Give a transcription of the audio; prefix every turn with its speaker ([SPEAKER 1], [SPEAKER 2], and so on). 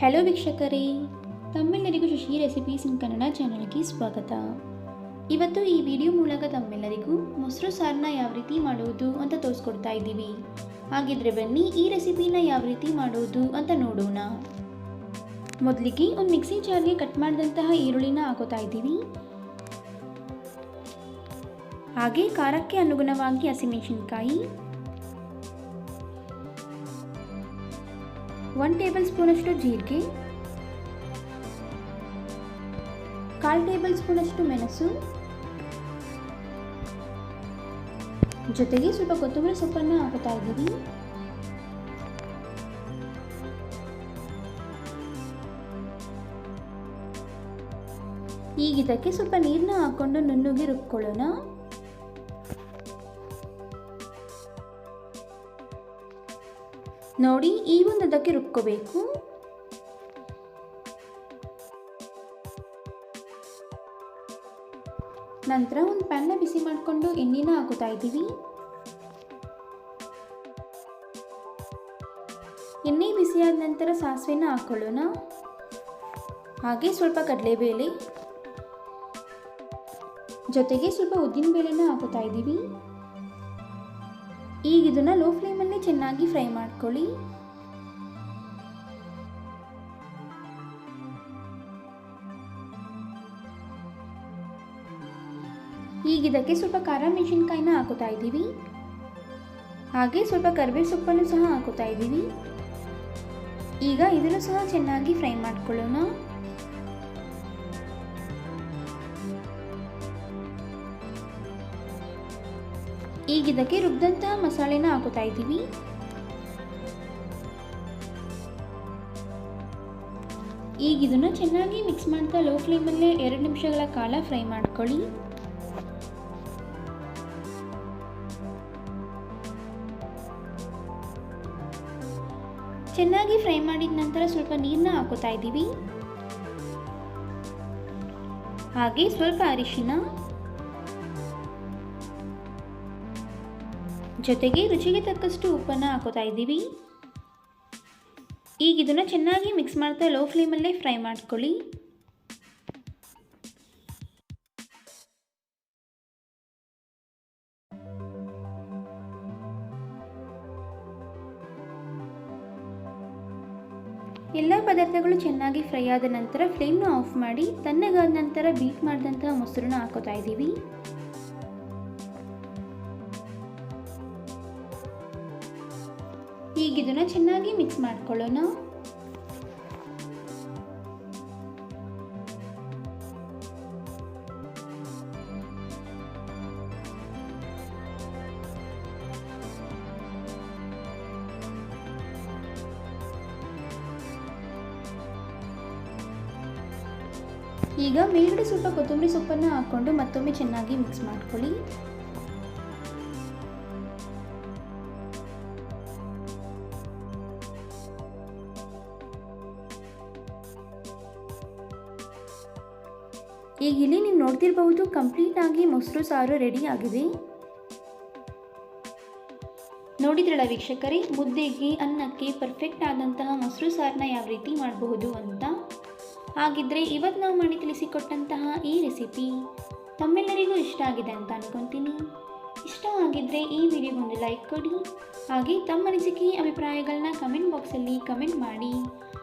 [SPEAKER 1] Hello ವೀಕ್ಷಕರೇ, ತಮ್ಮೆಲ್ಲರಿಗೂ Shashi recipes ಇನ್ ಕನ್ನಡ ಚಾನಲ್ಗೆ ಸ್ವಾಗತ. ಇವತ್ತು ಈ ವಿಡಿಯೋ ಮೂಲಕ ತಮ್ಮೆಲ್ಲರಿಗೂ ಮೊಸರು ಸಾರನ್ನ ಯಾವ ರೀತಿ ಮಾಡುವುದು ಅಂತ ತೋರಿಸ್ಕೊಡ್ತಾ ಇದ್ದೀವಿ. ಹಾಗಿದ್ರೆ ಬನ್ನಿ ಈ ರೆಸಿಪಿನ ಯಾವ ರೀತಿ ಮಾಡುವುದು ಅಂತ ನೋಡೋಣ. ಮೊದಲಿಗೆ ಒಂದು ಮಿಕ್ಸಿ ಜಾರ್ಗೆ ಕಟ್ ಮಾಡಿದಂತಹ ಈರುಳ್ಳಿನ ಹಾಕೋತಾ ಇದ್ದೀವಿ. ಹಾಗೆ ಖಾರಕ್ಕೆ ಅನುಗುಣವಾಗಿ ಹಸಿಮೆಣಸಿನ್ಕಾಯಿ ಒನ್ ಟೇಬಲ್ ಸ್ಪೂನಷ್ಟು ಜೀರಿಗೆ. ಕಾಲು ಟೇಬಲ್ ಸ್ಪೂನಷ್ಟು ಮೆಣಸು. ಜೊತೆಗೆ ಸ್ವಲ್ಪ ಕೊತ್ತಂಬರಿ ಸೊಪ್ಪನ್ನು ಹಾಕುತ್ತಾ ಇದ್ದೀವಿ. ಈಗ ಇದಕ್ಕೆ ಸ್ವಲ್ಪ ನೀರನ್ನ ಹಾಕ್ಕೊಂಡು ನುಣ್ಣಗೆ ರುಬ್ಕೊಳ್ಳೋಣ. ನೋಡಿ, ಈ ಒಂದು ಅದಕ್ಕೆ ರುಬ್ಕೋಬೇಕು. ನಂತರ ಒಂದು ಪ್ಯಾನ್ನ ಬಿಸಿ ಮಾಡಿಕೊಂಡು ಎಣ್ಣೆನ ಹಾಕುತ್ತಾ ಇದ್ದೀವಿ. ಎಣ್ಣೆ ಬಿಸಿಯಾದ ನಂತರ ಸಾಸಿವೆನ ಹಾಕ್ಕೊಳ್ಳೋಣ ಹಾಗೆ ಸ್ವಲ್ಪ ಕಡಲೆಬೇಳೆ. ಜೊತೆಗೆ ಸ್ವಲ್ಪ ಉದ್ದಿನಬೇಳೆನ ಹಾಕುತ್ತಾ ಇದ್ದೀವಿ. ಈಗ ಇದನ್ನು ಲೋ ಫ್ಲೇಮಲ್ಲಿ ಚೆನ್ನಾಗಿ ಫ್ರೈ ಮಾಡ್ಕೊಳ್ಳಿ. ಈಗ ಇದಕ್ಕೆ ಸ್ವಲ್ಪ ಖಾರ ಮೆಣಸಿನ್ಕಾಯಿನ ಹಾಕುತ್ತಾ ಇದ್ದೀವಿ. ಹಾಗೆ ಸ್ವಲ್ಪ ಕರಿಬೇವು ಸೊಪ್ಪನ್ನು ಸಹ ಹಾಕುತ್ತಾ ಇದ್ದೀವಿ. ಈಗ ಇದನ್ನು ಸಹ ಚೆನ್ನಾಗಿ ಫ್ರೈ ಮಾಡ್ಕೊಳ್ಳೋಣ. ಈಗ ಇದಕ್ಕೆ ರುಬ್ಬಿದಂತಹ ಮಸಾಲೆನ ಹಾಕುತ್ತಾ ಇದ್ದೀವಿ. ಈಗ ಇದನ್ನ ಚೆನ್ನಾಗಿ ಮಿಕ್ಸ್ ಮಾಡ್ತಾ ಲೋ ಫ್ಲೇಮಲ್ಲೇ ಎರಡು ನಿಮಿಷಗಳ ಕಾಲ ಫ್ರೈ ಮಾಡ್ಕೊಳ್ಳಿ. ಚೆನ್ನಾಗಿ ಫ್ರೈ ಮಾಡಿದ ನಂತರ ಸ್ವಲ್ಪ ನೀರನ್ನ ಹಾಕೋತಾ ಇದ್ದೀವಿ. ಹಾಗೆ ಸ್ವಲ್ಪ ಅರಿಶಿನ. ಜೊತೆಗೆ ರುಚಿಗೆ ತಕ್ಕಷ್ಟು ಉಪ್ಪನ್ನು ಹಾಕೋತಾ ಇದ್ದೀವಿ. ಈಗ ಇದನ್ನು ಚೆನ್ನಾಗಿ ಮಿಕ್ಸ್ ಮಾಡ್ತಾ ಲೋ ಫ್ಲೇಮಲ್ಲೇ ಫ್ರೈ ಮಾಡ್ಕೊಳ್ಳಿ. ಎಲ್ಲ ಪದಾರ್ಥಗಳು ಚೆನ್ನಾಗಿ ಫ್ರೈ ಆದ ನಂತರ ಫ್ಲೇಮ್ನ ಆಫ್ ಮಾಡಿ, ತಣ್ಣಗಾದ ನಂತರ ಬೀಟ್ ಮಾಡಿದಂತಹ ಮೊಸರನ್ನ ಹಾಕೋತಾ ಇದ್ದೀವಿ. ಈಗ ಇದನ್ನು ಚೆನ್ನಾಗಿ ಮಿಕ್ಸ್ ಮಾಡ್ಕೊಳ್ಳೋಣ. ಈಗ ಮೇಲ್ಗಡೆ ಸ್ವಲ್ಪ ಕೊತ್ತಂಬರಿ ಸೊಪ್ಪನ್ನು ಹಾಕ್ಕೊಂಡು ಮತ್ತೊಮ್ಮೆ ಚೆನ್ನಾಗಿ ಮಿಕ್ಸ್ ಮಾಡ್ಕೊಳ್ಳಿ. ಈಗ ಇಲ್ಲಿ ನೀವು ನೋಡ್ತಿರ್ಬಹುದು ಕಂಪ್ಲೀಟ್ ಆಗಿ ಮೊಸರು ಸಾರು ರೆಡಿ ಆಗಿದೆ. ನೋಡಿದ್ರಲ್ಲ ವೀಕ್ಷಕರೇ, ಮುದ್ದೆಗೆ, ಅನ್ನಕ್ಕೆ ಪರ್ಫೆಕ್ಟ್ ಆದಂತಹ ಮೊಸರು ಸಾರನ್ನ ಯಾವ ರೀತಿ ಮಾಡಬಹುದು ಅಂತ? ಹಾಗಿದ್ರೆ ಇವತ್ತು ನಾವು ಮಾಡಿ ತಿಳಿಸಿಕೊಟ್ಟಂತಹ ಈ ರೆಸಿಪಿ ತಮ್ಮೆಲ್ಲರಿಗೂ ಇಷ್ಟ ಆಗಿದೆ ಅಂತ ಅನ್ಕೊತೀನಿ. ಇಷ್ಟ ಆಗಿದ್ದರೆ ಈ ವಿಡಿಯೋಗೊಂದು ಲೈಕ್ ಕೊಡಿ. ಹಾಗೆ ತಮ್ಮ ಅನಿಸಿಕೆ ಅಭಿಪ್ರಾಯಗಳನ್ನ ಕಮೆಂಟ್ ಬಾಕ್ಸಲ್ಲಿ ಕಮೆಂಟ್ ಮಾಡಿ.